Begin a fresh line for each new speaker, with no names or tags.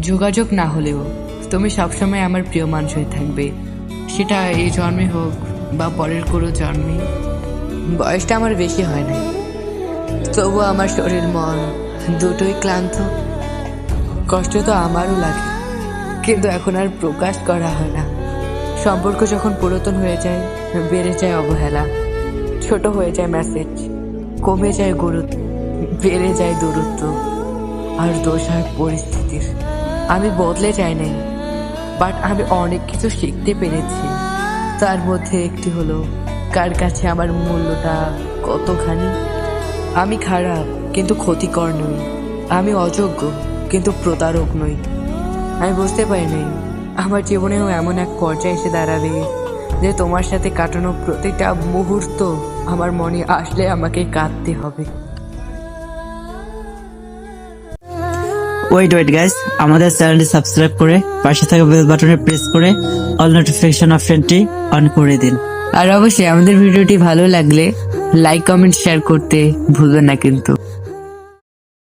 যোগাযোগ না হলেও তুমি সবসময় আমার প্রিয় মানুষ হয়ে থাকবে। সেটা এই জন্মে হোক বা পরের কোনো জন্মে। বয়সটা আমার বেশি হয় না তবু আমার শরীর মন দুটোই ক্লান্ত। কষ্ট তো আমারও লাগে। কিন্তু এখন আর প্রকাশ করা হয় না। সম্পর্ক যখন পুরাতন হয়ে যায়, বেড়ে যায় অবহেলা। ছোট হয়ে যায় মেসেজ কমে যায় গুরুত্ব, বেড়ে যায় দূরত্ব আর দোষ হয় পরিস্থিতির। আমি বদলে যাই নাই বাট আমি অনেক কিছু শিখতে পেরেছি। তার মধ্যে একটি হলো, কার কাছে আমার মূল্যটা কতখানি? আমি খারাপ, কিন্তু ক্ষতিকর নই। আমি অযোগ্য, কিন্তু প্রতারক নই। আমি বুঝতে পারি নাই, আমার জীবনেও এমন এক পর্যায়ে এসে দাঁড়াবে যে তোমার সাথে কাটানো প্রতিটা মুহূর্ত আমার মনে আসলে আমাকে কাঁদতে হবে।
ওয়েট ওয়েট গাইস আমাদের চ্যানেলটি সাবস্ক্রাইব করে পাশে থাকা বেল বাটনে প্রেস করে অল নোটিফিকেশন অপশনটি অন করে দিন।
আর অবশ্যই আমাদের ভিডিওটি ভালো লাগলে লাইক কমেন্ট শেয়ার করতে ভুলবেন না কিন্তু।